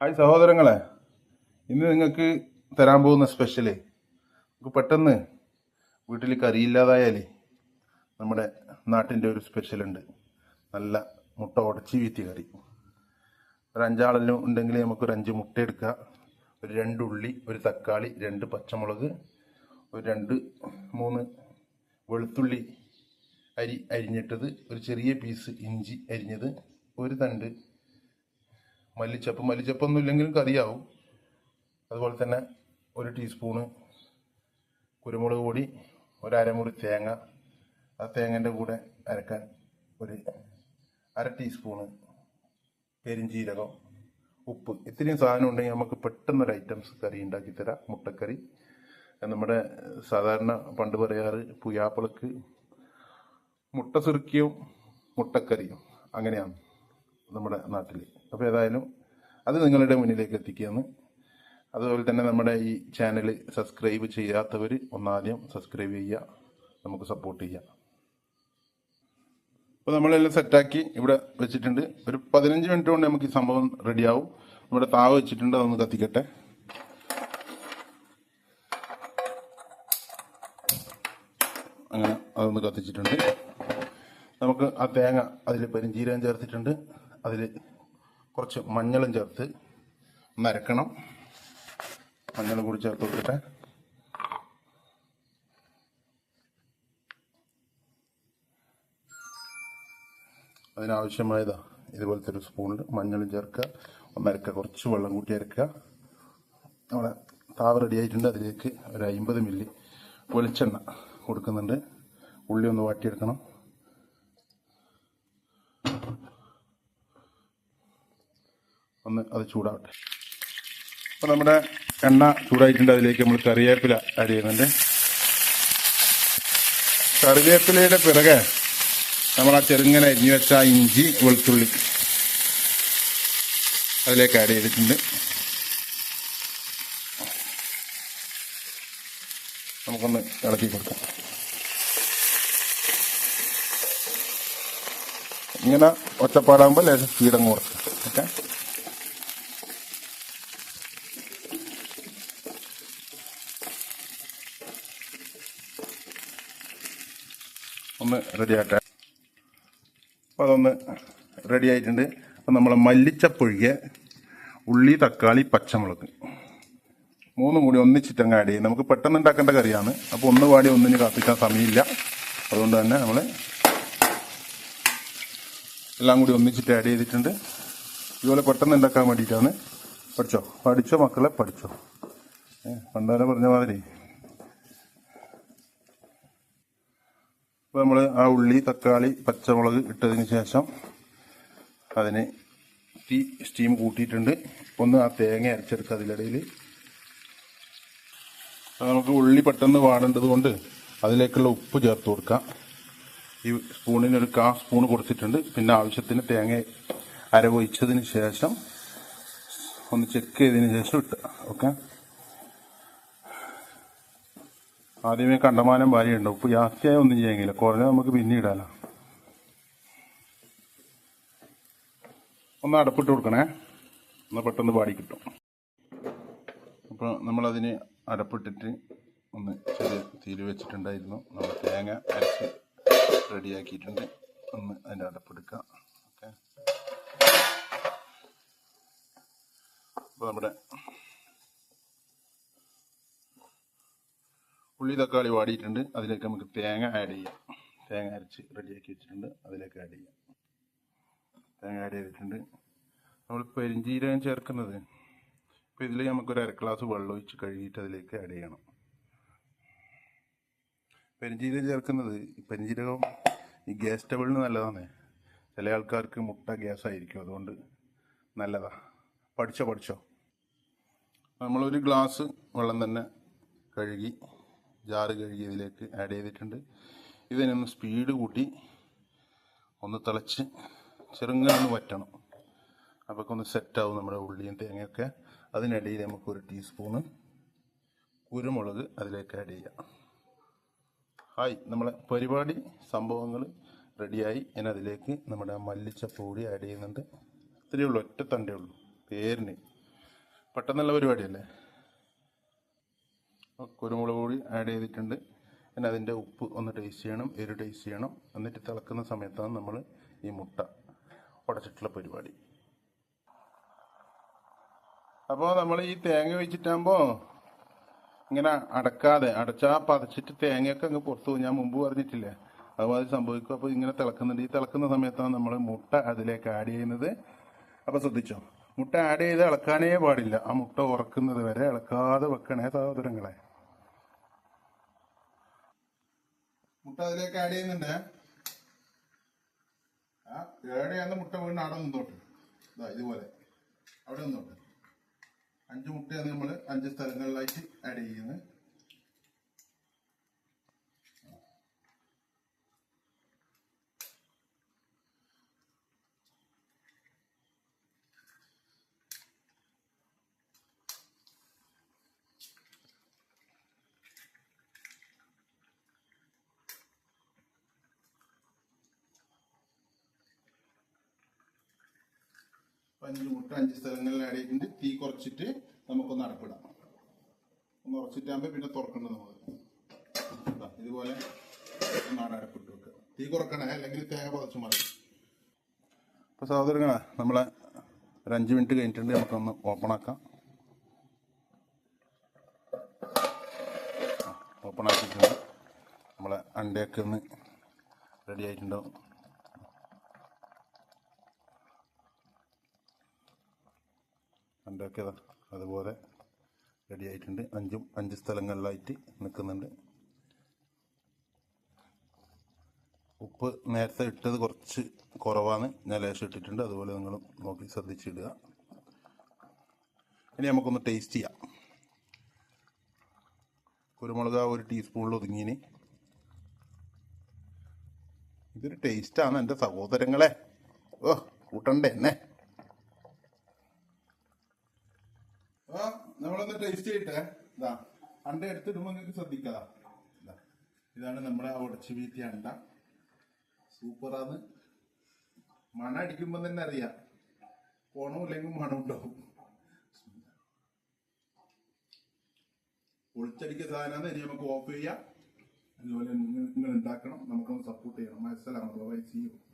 Hi സഹോദരങ്ങളെ ഇന്ന് നിങ്ങൾക്ക് തരാൻ പോകുന്ന സ്പെഷ്യൽ നമുക്ക് പെട്ടെന്ന് വീട്ടിൽ കറിയില്ലാതായാലേ നമ്മുടെ നാട്ടിന്റെ ഒരു സ്പെഷ്യലുണ്ട് നല്ല മുട്ട ഉടച്ചി വീത്തി കറി. ഒരു അഞ്ചാളെല്ലാം ഉണ്ടെങ്കിൽ നമുക്കൊരു അഞ്ച് മുട്ട എടുക്കുക ഒരു രണ്ട് ഉള്ളി ഒരു തക്കാളി രണ്ട് പച്ചമുളക് ഒരു രണ്ട് മൂന്ന് വെളുത്തുള്ളി അരി അരിഞ്ഞിട്ടത് ഒരു ചെറിയ പീസ് ഇഞ്ചി അരിഞ്ഞത് ഒരു തണ്ട് മല്ലിച്ചപ്പ്. മല്ലിച്ചപ്പൊന്നും ഇല്ലെങ്കിലും കറിയാവും. അതുപോലെ തന്നെ ഒരു ടീസ്പൂണ് കുരുമുളക് പൊടി ഒരു അരമുറി തേങ്ങ. ആ തേങ്ങന്റെ കൂടെ അരക്കാൻ ഒരു അര ടീസ്പൂണ് പെരിഞ്ചീരകം ഉപ്പ്. ഇത്രയും സാധനം ഉണ്ടെങ്കിൽ നമുക്ക് പെട്ടെന്നൊരു ഐറ്റംസ് കറി ഉണ്ടാക്കി തരാം. മുട്ടക്കറി. നമ്മുടെ സാധാരണ പണ്ട് പറയാറ് പുയാപ്പിളക്ക് മുട്ട സുറുക്കിയും മുട്ടക്കറിയും. അങ്ങനെയാണ്. നമ്മുടെ നാട്ടിൽ അപ്പോൾ ഏതായാലും അത് നിങ്ങളുടെ മുന്നിലേക്ക് എത്തിക്കുകയാണ്. അതുപോലെ തന്നെ നമ്മുടെ ഈ ചാനൽ സബ്സ്ക്രൈബ് ചെയ്യാത്തവർ ഒന്നാദ്യം സബ്സ്ക്രൈബ് ചെയ്യുക. നമുക്ക് സപ്പോർട്ട് ചെയ്യാം. അപ്പോൾ നമ്മളെല്ലാം സെറ്റാക്കി ഇവിടെ വെച്ചിട്ടുണ്ട്. ഒരു പതിനഞ്ച് മിനിറ്റ് കൊണ്ട് നമുക്ക് ഈ സംഭവം റെഡിയാവും നമ്മുടെ താവ് വെച്ചിട്ടുണ്ട്. അതൊന്ന് കത്തിക്കട്ടെ. അങ്ങനെ അതൊന്ന് കത്തിച്ചിട്ടുണ്ട്. നമുക്ക് ആ തേങ്ങ അതിൽ പെരിഞ്ചീരകം ചേർത്തിട്ടുണ്ട്. അതിൽ കുറച്ച് മഞ്ഞളും ചേർത്ത് നരക്കണം. മഞ്ഞളും കൂടി ചേർത്ത് കൊടുക്കട്ടെ അതിനാവശ്യമായതാ ഇതുപോലത്തെ ഒരു സ്പൂണിൽ മഞ്ഞളും ചേർക്കുക. ഒന്നരക്കുക കുറച്ച് വെള്ളം കൂട്ടി അരക്കുക. നമ്മുടെ താവ് റെഡി ആയിട്ടുണ്ട്. അതിലേക്ക് ഒരു അമ്പത് മില്ലി വെളിച്ചെണ്ണ കൊടുക്കുന്നുണ്ട്. ഉള്ളി ഒന്ന് വാട്ടിയെടുക്കണം. ഒന്ന് അത് ചൂടാവട്ടെ. അപ്പോൾ നമ്മുടെ എണ്ണ ചൂടായിട്ടുണ്ട്. അതിലേക്ക് നമ്മൾ കറിവേപ്പില ആഡ് ചെയ്യുന്നുണ്ട്. കറിവേപ്പിലയുടെ പിറകെ നമ്മൾ ആ ചെറുങ്ങനെ അരിഞ്ഞു വെച്ച ഇഞ്ചി വെളുത്തുള്ളി അതിലേക്ക് ആഡ് ചെയ്തിട്ടുണ്ട്. നമുക്കൊന്ന് ഇളക്കി കൊടുക്കാം. ഇങ്ങനെ ഒച്ചപ്പാടാകുമ്പോൾ ലേശം സ്പീഡങ്ങ് കൊടുക്കാം ഓക്കെ? ഒന്ന് റെഡി ആക്കാം അപ്പോൾ അതൊന്ന് റെഡി ആയിട്ടുണ്ട് അപ്പോൾ നമ്മൾ മല്ലിച്ചപ്പൊഴികെ ഉള്ളി തക്കാളി പച്ചമുളക്. മൂന്നും കൂടി ഒന്നിച്ചിട്ടങ്ങ് ആഡ് ചെയ്യും. നമുക്ക് പെട്ടെന്ന് ഉണ്ടാക്കേണ്ട കറിയാണ്. അപ്പോൾ ഒന്ന് പാടി ഒന്നിന് കാത്തിക്കാൻ സമയമില്ല. അതുകൊണ്ട് തന്നെ നമ്മൾ എല്ലാം കൂടി ഒന്നിച്ചിട്ട് ആഡ് ചെയ്തിട്ടുണ്ട്. ഇതുപോലെ പെട്ടെന്ന് ഉണ്ടാക്കാൻ വേണ്ടിയിട്ടാണ്. പഠിച്ചോ? പഠിച്ചോ മക്കളെ? പഠിച്ചോ? പണ്ടുവരെ പറഞ്ഞ മാതിരി. അപ്പോൾ നമ്മൾ ആ ഉള്ളി തക്കാളി പച്ചമുളക് ഇട്ടതിന് ശേഷം അതിന് തീ സ്റ്റീം കൂട്ടിയിട്ടുണ്ട്. ഒന്ന് ആ തേങ്ങ അരച്ചെടുക്കുക അതിലിടയിൽ നമുക്ക് ഉള്ളി പെട്ടെന്ന് വാടേണ്ടത് കൊണ്ട് അതിലേക്കുള്ള ഉപ്പ് ചേർത്ത് കൊടുക്കാം. ഈ സ്പൂണിന് ഒരു കാ സ്പൂൺ കൊടുത്തിട്ടുണ്ട്. പിന്നെ ആവശ്യത്തിന് തേങ്ങ അരവൊഴിച്ചതിന് ശേഷം ഒന്ന് ചെക്ക് ചെയ്തതിന് ശേഷം ഇട്ടുക ഓക്കെ? ആദ്യമേ കണ്ടമാനം ഭാര്യയുണ്ട്. ഇപ്പൊ ജാസ്തിയായ ഒന്നും ചെയ്യാനില്ല കുറഞ്ഞ നമുക്ക് പിന്നെ ഇടാലോ ഒന്ന് അടപ്പിട്ട് കൊടുക്കണേ. ഒന്ന് പെട്ടെന്ന് പാടി കിട്ടും. അപ്പോൾ നമ്മളതിന് അടപ്പിട്ടിട്ട് ഒന്ന് ചെറിയ തീര് വെച്ചിട്ടുണ്ടായിരുന്നു. നമ്മൾ തേങ്ങ അരച്ച് റെഡിയാക്കിയിട്ടുണ്ട്. ഒന്ന് അതിന്റെ അടപ്പെടുക്കാം. ഓക്കെ. അപ്പോൾ നമ്മുടെ ഉള്ളി തക്കാളി വാടിയിട്ടുണ്ട്. അതിലേക്ക് നമുക്ക് തേങ്ങ ആഡ് ചെയ്യാം. തേങ്ങ അരച്ച് റെഡിയാക്കി വെച്ചിട്ടുണ്ട്. അതിലേക്ക് ആഡ് ചെയ്യാം. തേങ്ങ ആഡ് ചെയ്തിട്ടുണ്ട്. നമ്മൾ പെരിഞ്ചീരകം ചേർക്കുന്നത്. ഇപ്പോൾ ഇതിൽ നമുക്കൊരു അര ഗ്ലാസ് വെള്ളം ഒഴിച്ച് കഴുകിയിട്ട് അതിലേക്ക് ആഡ് ചെയ്യണം. പെരിഞ്ചീരകം ചേർക്കുന്നത് ഈ പെരിഞ്ചീരകം ഈ ഗ്യാസ് ടേബിളിന് നല്ലതാണ് ചില ആൾക്കാർക്ക് മുട്ട ഗ്യാസ് ആയിരിക്കും. അതുകൊണ്ട് നല്ലതാ. പഠിച്ചോ പഠിച്ചോ? നമ്മളൊരു ഗ്ലാസ് വെള്ളം തന്നെ കഴുകി ജാറ് കഴുകി ഇതിലേക്ക് ആഡ് ചെയ്തിട്ടുണ്ട് ഇതിനൊന്ന് സ്പീഡ് കൂട്ടി ഒന്ന് തിളച്ച് ചെറുങ്ങനെ ഒന്ന് വറ്റണം. അപ്പോൾ ഒന്ന് സെറ്റാവും നമ്മുടെ ഉള്ളിയും തേങ്ങയൊക്കെ. അതിനിടയിൽ നമുക്ക് ഒരു ടീസ്പൂണ് കുരുമുളക് അതിലേക്ക് ആഡ് ചെയ്യാം. ഹായ് നമ്മളെ പരിപാടി സംഭവങ്ങൾ റെഡിയായി ഞാൻ അതിലേക്ക് നമ്മുടെ മല്ലിച്ചപ്പ് കൂടി ആഡ് ചെയ്യുന്നുണ്ട്. ഇത്രയേ ഉള്ളൂ ഒറ്റ തണ്ടേ ഉള്ളൂ. പേരിന് പെട്ടെന്നുള്ള പരിപാടിയല്ലേ? കുരുമുളക് പൊടി ആഡ് ചെയ്തിട്ടുണ്ട്. പിന്നെ അതിന്റെ ഉപ്പ് ഒന്ന് ടേസ്റ്റ് ചെയ്യണം. എരി ടേസ്റ്റ് ചെയ്യണം. എന്നിട്ട് തിളക്കുന്ന സമയത്താണ് നമ്മൾ ഈ മുട്ട ഉടച്ചിട്ടുള്ള പരിപാടി. അപ്പോൾ നമ്മൾ ഈ തേങ്ങ വെച്ചിട്ടാകുമ്പോൾ ഇങ്ങനെ അടക്കാതെ അടച്ചാൽ പതച്ചിട്ട് തേങ്ങയൊക്കെ അങ്ങ് പുറത്തു പോകും. ഞാൻ മുമ്പ് പറഞ്ഞിട്ടില്ലേ? അതുപോലെ സംഭവിക്കും. അപ്പോൾ ഇങ്ങനെ തിളക്കുന്നുണ്ട്. ഈ തിളക്കുന്ന സമയത്താണ് നമ്മൾ മുട്ട അതിലേക്ക് ആഡ് ചെയ്യുന്നത്. അപ്പോൾ ശ്രദ്ധിച്ചോ? മുട്ട ആഡ് ചെയ്ത് ഇളക്കാനേ പാടില്ല. ആ മുട്ട ഉറക്കുന്നത് വരെ ഇളക്കാതെ വെക്കണേ സഹോദരങ്ങളെ മുട്ട അതിലേക്ക് ആഡ് ചെയ്യുന്നുണ്ട്. ആ ഏടെയാന്ന് മുട്ട വീണ് അവിടെ നിന്നോട്ട്. ഇതാ ഇതുപോലെ. അവിടെ നിന്നോട്ട്. അഞ്ച് മുട്ടയാണ് നമ്മൾ അഞ്ച് സ്ഥലങ്ങളിലായിട്ട് ആഡ് ചെയ്യുന്നത്. അഞ്ച് മുട്ട അഞ്ച് സ്ഥലങ്ങളിൽ ആഡ് തീ കുറച്ചിട്ട് നമുക്കൊന്ന് അടപ്പിടാം. ഒന്ന് ഉറച്ചിട്ടാകുമ്പോൾ പിന്നെ തുറക്കണ്ട നമ്മൾ ഇതുപോലെ ഒന്നാണ് അടപ്പിട്ട് വെക്കുക. തീ കുറക്കണേ അല്ലെങ്കിൽ തേങ്ങ പതച്ച് മറിയും. അപ്പോൾ സഹോദരങ്ങളെ നമ്മളെ ഒരു അഞ്ച് മിനിറ്റ് കഴിഞ്ഞിട്ടുണ്ട് നമുക്കൊന്ന് ഓപ്പൺ ആക്കാം. ഓപ്പൺ ആക്കിയിട്ടുണ്ട്. നമ്മളെ അണ്ടയൊക്കെ ഒന്ന് റെഡി ആയിട്ടുണ്ടാവും. അണ്ടയൊക്കെ ദാ അതുപോലെ റെഡി ആയിട്ടുണ്ട്. അഞ്ചും അഞ്ച് സ്ഥലങ്ങളിലായിട്ട് നിൽക്കുന്നുണ്ട്. ഉപ്പ് നേരത്തെ ഇട്ടത് കുറച്ച് കുറവാണ്. ഞാൻ ലേശം ഇട്ടിട്ടുണ്ട്. അതുപോലെ നിങ്ങൾ നോക്കി ശ്രദ്ധിച്ചിടുക. ഇനി നമുക്കൊന്ന് ടേസ്റ്റ് ചെയ്യാം. കുരുമുളക് ഒരു ടീസ്പൂണിൽ ഒതുങ്ങിയിന് ഇതൊരു ടേസ്റ്റാണ് എന്റെ സഹോദരങ്ങളെ. ഓ കൂട്ടണ്ടേ എന്നെ ആ നമ്മളൊന്ന് ടേസ്റ്റ് ചെയ്യട്ടെ ഇതാ അണ്ട എടുത്തിടുമ്പോൾ നിങ്ങൾക്ക് ശ്രദ്ധിക്കാം ഇതാ ഇതാണ് നമ്മുടെ ഉടച്ചു വീത്തിയ അണ്ട. സൂപ്പറാന്ന്. മണ അടിക്കുമ്പോൾ തന്നെ അറിയാം. പോണമില്ലെങ്കിൽ മണം ഉണ്ടാവും. പൊളിച്ചടിക്ക സാധനം ഇനി നമുക്ക് ഓഫ് ചെയ്യാം. അതുപോലെ നിങ്ങൾ ഉണ്ടാക്കണം. നമുക്കൊന്ന് സപ്പോർട്ട് ചെയ്യണം. മനസ്സിലാണല്ലോ വൈ ചെയ്യും